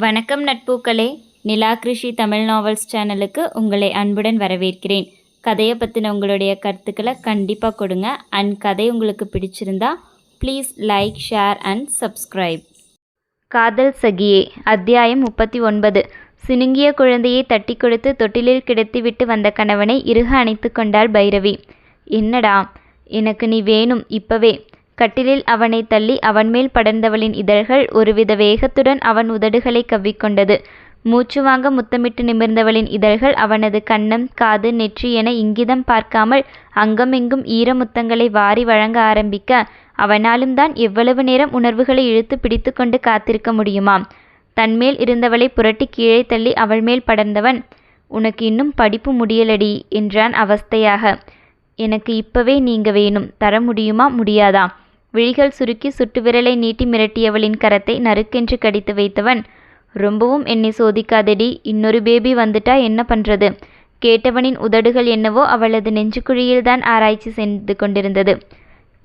வணக்கம் நட்பூக்களே. நிலா கிருஷி தமிழ் நாவல்ஸ் சேனலுக்கு உங்களை அன்புடன் வரவேற்கிறேன். கதையை பற்றின உங்களுடைய கருத்துக்களை கண்டிப்பாக கொடுங்க. அண்ட் கதை உங்களுக்கு பிடிச்சிருந்தா please like share and subscribe காதல் சகியே அத்தியாயம் முப்பத்தி ஒன்பது. சினுங்கிய குழந்தையை தட்டி கொடுத்து தொட்டிலில் கிடத்திவிட்டு வந்த கணவனை இறுக அணைத்து கொண்டாள் பைரவி. என்னடா எனக்கு நீ வேணும் இப்பவே. கட்டிலில் அவனை தள்ளி அவன்மேல் படர்ந்தவளின் இதழ்கள் ஒருவித வேகத்துடன் அவன் உதடுகளை கவ்விக்கொண்டது. மூச்சு வாங்க முத்தமிட்டு நிமிர்ந்தவளின் இதழ்கள் அவனது கன்னம் காது நெற்றி என இங்கிதம் பார்க்காமல் அங்கமெங்கும் ஈர முத்தங்களை வாரி வழங்க ஆரம்பிக்க அவனாலும் தான் எவ்வளவு நேரம் உணர்வுகளை இழுத்து பிடித்து கொண்டு காத்திருக்க முடியுமாம்? தன்மேல் இருந்தவளை புரட்டி கீழே தள்ளி அவள் மேல் படர்ந்தவன் உனக்கு இன்னும் படிப்பு முடியலடி என்றான் அவஸ்தையாக. எனக்கு இப்பவே நீங்க வேணும். தர முடியுமா? முடியாதா? விழிகள் சுருக்கி சுட்டு விரலை நீட்டி மிரட்டியவளின் கரத்தை நறுக்கென்று கடித்து வைத்தவன் ரொம்பவும் என்னை சோதிக்காதடி இன்னொரு பேபி வந்துட்டா என்ன பண்ணுறது கேட்டவனின் உதடுகள் என்னவோ அவளது நெஞ்சுக்குழியில்தான் ஆராய்ச்சி செய்து கொண்டிருந்தது.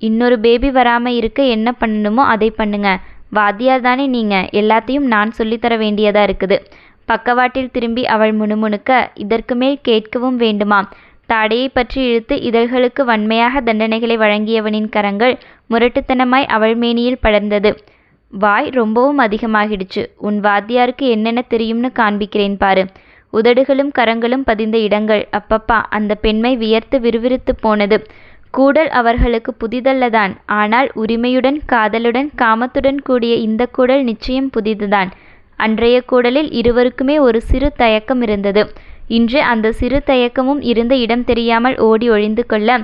இன்னொரு பேபி வராமல் இருக்க என்ன பண்ணணுமோ அதை பண்ணுங்க. வாத்தியார் தானே நீங்கள் எல்லாத்தையும் நான் சொல்லித்தர வேண்டியதாக இருக்குது பக்கவாட்டில் திரும்பி அவள் முணுமுணுக்க இதற்கு மேல் கேட்கவும் வேண்டுமாம் தாடையை பற்றி இழுத்து இதழ்களுக்கு வன்மையாக தண்டனைகளை வழங்கியவனின் கரங்கள் முரட்டுத்தனமாய் அவள் மேனியில் படர்ந்தது. வாய் ரொம்பவும் அதிகமாகிடுச்சு. உன் வாத்தியாருக்கு என்னென்ன தெரியும்னு காண்பிக்கிறேன் பாரு. உதடுகளும் கரங்களும் பதிந்த இடங்கள். அப்பப்பா அந்த பெண்மை வியர்த்து விறுவிறுத்து போனது. கூடல் அவர்களுக்கு புதிதல்லதான். ஆனால் உரிமையுடன் காதலுடன் காமத்துடன் கூடிய இந்த கூடல் நிச்சயம் புதிதுதான். அன்றைய கூடலில் இருவருக்குமே ஒரு சிறு தயக்கம் இருந்தது. இன்று அந்த சிறு தயக்கமும் இருந்த இடம் தெரியாமல் ஓடி ஒழிந்து கொள்ள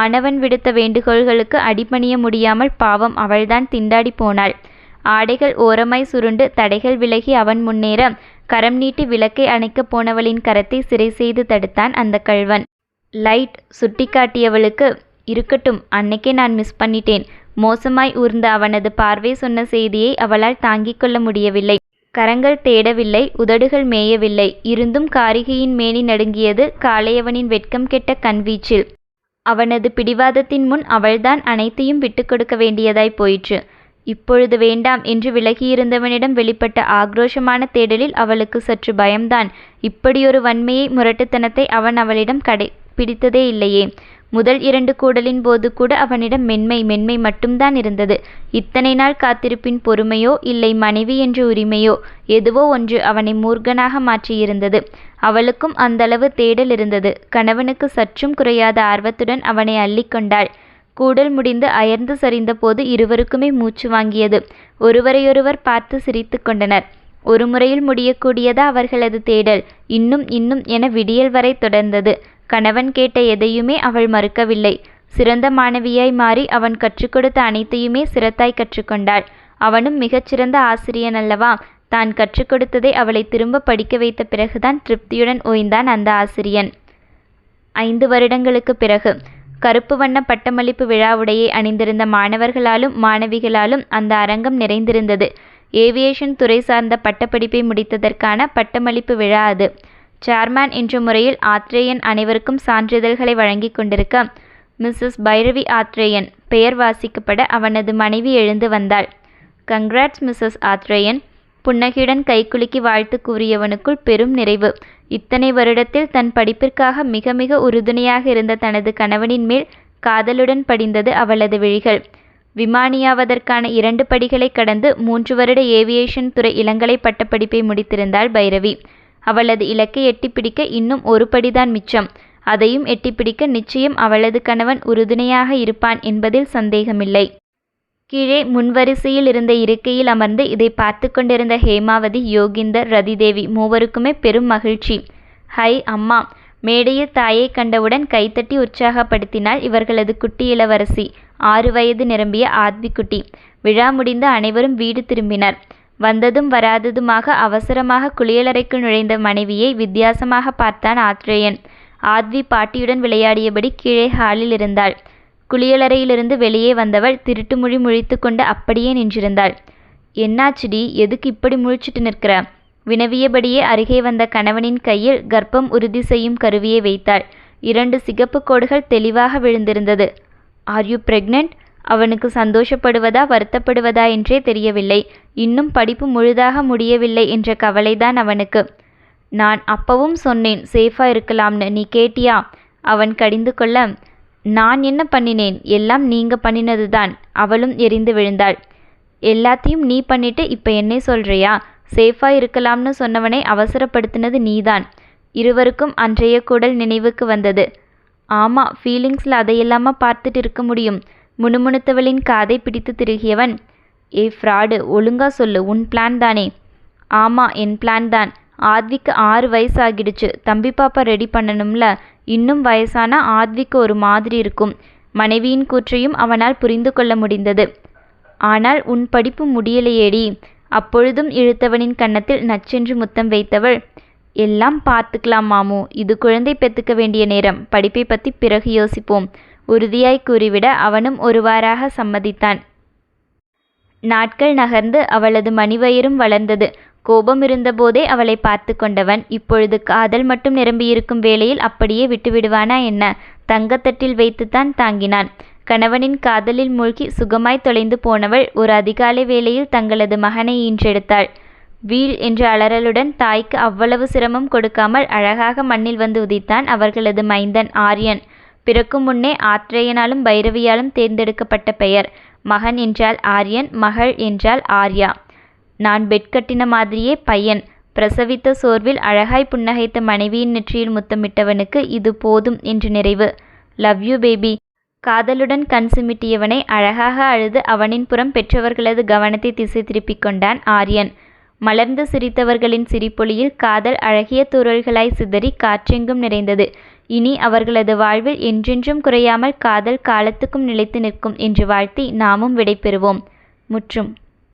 ஆணவன் விடுத்த வேண்டுகோள்களுக்கு அடிபணிய முடியாமல் பாவம் அவள்தான் திண்டாடி போனாள். ஆடைகள் ஓரமாய் சுருண்டு தடைகள் விலகி அவன் முன்னேற கரம் நீட்டி விளக்கை அணைக்கப் போனவளின் கரத்தை சிறை செய்து தடுத்தான் அந்த கள்வன். லைட் சுட்டிக்காட்டியவளுக்கு இருக்கட்டும் அன்னைக்கே நான் மிஸ் பண்ணிட்டேன். மோசமாய் ஊர்ந்த அவனது பார்வை சொன்ன செய்தியை அவளால் தாங்கிக் கொள்ள முடியவில்லை. கரங்கள் தேடவில்லை உதடுகள் மேயவில்லை. இருந்தும் காரிகையின் மேனி நடுங்கியது காளையவனின் வெட்கம் கெட்ட கண்வீச்சில் அவனது பிடிவாதத்தின் முன் அவள்தான் அனைத்தையும் விட்டுக்கொடுக்க வேண்டியதாய் போயிற்று. இப்பொழுது வேண்டாம் என்று விலகியிருந்தவனிடம் வெளிப்பட்ட ஆக்ரோஷமான தேடலில் அவளுக்கு சற்று பயம்தான். இப்படியொரு வன்மையை முரட்டுத்தனத்தை அவன் அவளிடம் கடை பிடித்ததே இல்லையே. முதல் இரண்டு கூடலின் போது கூட அவனிடம் மென்மை மென்மை மட்டும்தான் இருந்தது. இத்தனை நாள் காத்திருப்பின் பொறுமையோ இல்லை மனைவி என்ற உரிமையோ எதுவோ ஒன்று அவனை மூர்க்கனாக மாற்றியிருந்தது. அவளுக்கும் அந்தளவு தேடல் இருந்தது. கணவனுக்கு சற்றும் குறையாத ஆர்வத்துடன் அவனை அள்ளிக்கொண்டாள் கூடல் முடிந்து அயர்ந்து சரிந்த போது இருவருக்குமே மூச்சு வாங்கியது. ஒருவரையொருவர் பார்த்து சிரித்து கொண்டனர். ஒரு முறையில் முடியக்கூடியதா அவர்களது தேடல்? இன்னும் இன்னும் என விடியல் வரை தொடர்ந்தது. கணவன் கேட்ட எதையுமே அவள் மறுக்கவில்லை. சிறந்த மாணவியாய் மாறி அவன் கற்றுக் கொடுத்த அனைத்தையுமே சிரத்தாய் கற்றுக்கொண்டாள். அவனும் மிகச்சிறந்த ஆசிரியன் அல்லவா? தான் கற்றுக் கொடுத்ததை அவளை திரும்ப படிக்க வைத்த பிறகுதான் திருப்தியுடன் ஓய்ந்தான் அந்த ஆசிரியன். ஐந்து வருடங்களுக்கு பிறகு கருப்பு வண்ண பட்டமளிப்பு விழாவுடையை அணிந்திருந்த மாணவர்களாலும் மாணவிகளாலும் அந்த அரங்கம் நிறைந்திருந்தது. ஏவியேஷன் துறை சார்ந்த பட்டப்படிப்பை முடித்ததற்கான பட்டமளிப்பு விழா அது. சேர்மேன் என்ற முறையில் ஆத்ரேயன் அனைவருக்கும் சான்றிதழ்களை வழங்கி கொண்டிருக்க மிஸ்ஸஸ் பைரவி ஆத்ரேயன் பெயர் வாசிக்கப்பட அவனது மனைவி எழுந்து வந்தாள். Congrats Mrs Athreyan. புன்னகையுடன் கைக்குலுக்கி வாழ்த்து கூறியவனுக்குள் பெரும் நிறைவு. இத்தனை வருடத்தில் தன் படிப்பிற்காக மிக மிக உறுதுணையாக இருந்த தனது கணவனின் மேல் காதலுடன் படிந்தது அவளது விழிகள். விமானியாவதற்கான இரண்டு படிகளை கடந்து மூன்று வருட ஏவியேஷன் துறை இளங்கலை பட்டப்படிப்பை முடித்திருந்தாள் பைரவி. அவளது இலக்கை எட்டிப்பிடிக்க இன்னும் ஒரு படிதான் மிச்சம். அதையும் எட்டிப்பிடிக்க நிச்சயம் அவளது கணவன் உறுதுணையாக இருப்பான் என்பதில் சந்தேகமில்லை. கீழே முன்வரிசையில் இருந்த இருக்கையில் அமர்ந்து இதை பார்த்து கொண்டிருந்த ஹேமாவதி யோகிந்தர் ரதிதேவி மூவருக்குமே பெரும் மகிழ்ச்சி. ஹை அம்மா! மேடையில் தாயை கண்டவுடன் கைத்தட்டி உற்சாகப்படுத்தினாள் இவர்களது குட்டி இளவரசி. ஆறு வயது நிரம்பிய ஆத்விக்குட்டி விழா முடிந்து அனைவரும் வீடு திரும்பினர். வந்ததும் வராததுமாக அவசரமாக குளியலறைக்குள் நுழைந்த மனைவியை வித்தியாசமாக பார்த்தான் ஆத்ரேயன். ஆத்வி பாட்டியுடன் விளையாடியபடி கீழே ஹாலில் இருந்தாள். குளியலறையிலிருந்து வெளியே வந்தவள் திருட்டு மொழி முழித்து கொண்டு அப்படியே நின்றிருந்தாள். என்னாச்சுடி? எதுக்கு இப்படி முழிச்சிட்டு நிற்கிற வினவியபடியே அருகே வந்த கணவனின் கையில் கர்ப்பம் உறுதி செய்யும் கருவியை வைத்தாள். இரண்டு சிகப்பு கோடுகள் தெளிவாக விழுந்திருந்தது. ஆர் யூ பிரெக்னென்ட் அவனுக்கு சந்தோஷப்படுவதா வருத்தப்படுவதா என்றே தெரியவில்லை. இன்னும் படிப்பு முழுதாக முடியவில்லை என்ற கவலைதான் அவனுக்கு. நான் அப்பவும் சொன்னேன் சேஃபா இருக்கலாம்னு. நீ கேட்டியா? அவன் கடிந்து கொள்ள நான் என்ன பண்ணினேன்? எல்லாம் நீங்க பண்ணினதுதான். அவளும் எரிந்து விழுந்தாள். எல்லாத்தையும் நீ பண்ணிட்டு இப்ப என்னை சொல்றியா? சேஃபா இருக்கலாம்னு சொன்னவனை அவசரப்படுத்தினது நீதான். இருவருக்கும் அன்றைய கூடல் நினைவுக்கு வந்தது. ஆமா ஃபீலிங்ஸில் அதையெல்லாமா பார்த்துட்டு இருக்க முடியும்? முணுமுணுத்தவளின் காதை பிடித்து திருகியவன் ஏ ஃப்ராடு ஒழுங்கா சொல்லு உன் பிளான் தானே? ஆமா என் பிளான் தான். ஆத்விக்கு ஆறு வயசு ஆகிடுச்சு தம்பி பாப்பா ரெடி பண்ணணும்ல. இன்னும் வயசானா ஆத்விக்கு ஒரு மாதிரி இருக்கும். மனைவியின் கூற்றையும் அவனால் புரிந்து கொள்ள முடிந்தது. ஆனால் உன் படிப்பு முடியலையேடி. அப்பொழுதும் இழுத்தவனின் கன்னத்தில் நச்சென்று முத்தம் வைத்தவள் எல்லாம் பார்த்துக்கலாம் மாமு. இது குழந்தை பெத்துக்க வேண்டிய நேரம். படிப்பை பற்றி பிறகு யோசிப்போம். உறுதியாய் கூறிவிட அவனும் ஒருவாறாக சம்மதித்தான். நாட்கள் நகர்ந்து அவளது மணிவயிறும் வளர்ந்தது. கோபம் இருந்தபோதே அவளை பார்த்து கொண்டவன் இப்பொழுது காதல் மட்டும் நிரம்பியிருக்கும் வேளையில் அப்படியே விட்டுவிடுவானா என்ன? தங்கத்தட்டில் வைத்துத்தான் தாங்கினான். கணவனின் காதலில் மூழ்கி சுகமாய் தொலைந்து போனவள் ஒரு அதிகாலை வேளையில் தங்களது மகனை ஈன்றெடுத்தாள். வீல் என்ற அலறலுடன் தாய்க்கு அவ்வளவு சிரமம் கொடுக்காமல் அழகாக மண்ணில் வந்து உதித்தான் அவர்களது மைந்தன் ஆரியன். பிறக்கும் முன்னே ஆத்ரேயனாலும் பைரவியாலும் தேர்ந்தெடுக்கப்பட்ட பெயர். மகன் என்றால் ஆரியன் மகள் என்றால் ஆர்யா. நான் பெட் கட்டின மாதிரியே பையன். பிரசவித்த சோர்வில் அழகாய் புன்னகைத்த மனைவியின் நெற்றியில் முத்தமிட்டவனுக்கு இது போதும் என்று நிறைவு. லவ் யூ பேபி காதலுடன் கண் சிமிட்டியவனை அழகாக அழுது அவனின் புறம் பெற்றவர்களது கவனத்தை திசை திருப்பிக் கொண்டான் ஆரியன். மலர்ந்து சிரித்தவர்களின் சிரிப்பொலியில் காதல் அழகிய தூறல்களாய் சிதறி காற்றெங்கும் நிறைந்தது. இனி அவர்களது வாழ்வில் என்றென்றும் குறையாமல் காதல் காலத்துக்கும் நிலைத்து நிற்கும் என்று வாழ்த்தி நாமும் விடைபெறுவோம். முற்றும்.